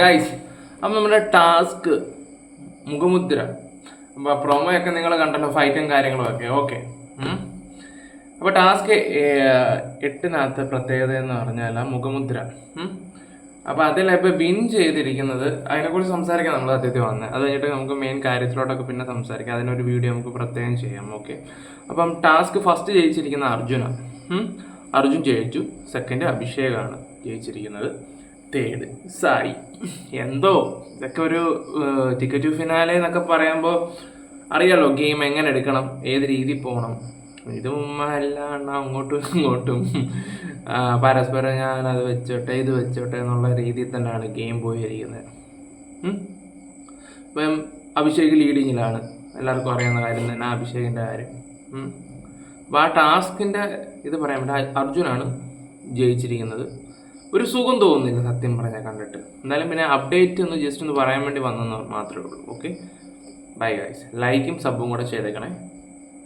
Guys അപ്പം നമ്മുടെ task മുഖമുദ്ര. അപ്പോൾ പ്രൊമോ ഒക്കെ നിങ്ങൾ കണ്ടല്ലോ ഫൈറ്റും കാര്യങ്ങളും ഒക്കെ ഓക്കെ അപ്പോൾ ടാസ്ക് എട്ടിനകത്ത് പ്രത്യേകത എന്ന് പറഞ്ഞാൽ മുഖമുദ്ര. അപ്പോൾ അതിൽ ഇപ്പോൾ വിൻ ചെയ്തിരിക്കുന്നത് അതിനെക്കുറിച്ച് സംസാരിക്കാം നമ്മൾ സത്യത്തിൽ വന്നത് അത് കഴിഞ്ഞിട്ട് നമുക്ക് മെയിൻ കാര്യത്തിലോട്ടൊക്കെ പിന്നെ സംസാരിക്കാം. അതിനൊരു വീഡിയോ നമുക്ക് പ്രത്യേകം ചെയ്യാം. ഓക്കെ അപ്പം ടാസ്ക് ഫസ്റ്റ് ജയിച്ചിരിക്കുന്ന അർജുന. അർജുൻ ജയിച്ചു. സെക്കൻഡ് അഭിഷേകാണ് ജയിച്ചിരിക്കുന്നത്. തേർഡ് സായി. എന്തോ? ഇതൊക്കെ ഒരു ടിക്കറ്റ് ഫിനാലെ എന്നൊക്കെ പറയുമ്പോൾ അറിയാലോ ഗെയിം എങ്ങനെ എടുക്കണം ഏത് രീതിയിൽ പോകണം. ഇത് അല്ലാണ്ട് അങ്ങോട്ടും ഇങ്ങോട്ടും. പരസ്പരം ഞാൻ അത് വെച്ചോട്ടെ ഇത് വെച്ചോട്ടെ എന്നുള്ള രീതിയിൽ തന്നെയാണ് ഗെയിം പോയിരിക്കുന്നത്. ഇപ്പം അഭിഷേക് ലീഡിങ്ങിലാണ് എല്ലാവർക്കും അറിയാവുന്ന കാര്യം തന്നെ അഭിഷേകിന്റെ കാര്യം. അപ്പോൾ ആ ടാസ്കിന്റെ ഇത് പറയാൻ പറ്റില്ല അർജുനാണ് ജയിച്ചിരിക്കുന്നത്. ഒരു സുഖം തോന്നുന്നില്ല സത്യം പറഞ്ഞാൽ കണ്ടിട്ട്. എന്തായാലും പിന്നെ അപ്ഡേറ്റ് ഒന്ന് ജസ്റ്റ് ഒന്ന് പറയാൻ വേണ്ടി വന്നെന്ന് മാത്രമേ ഉള്ളൂ. ഓക്കെ ബൈ ഗൈസ് ലൈക്കും സബും കൂടെ ചെയ്തേക്കണേ.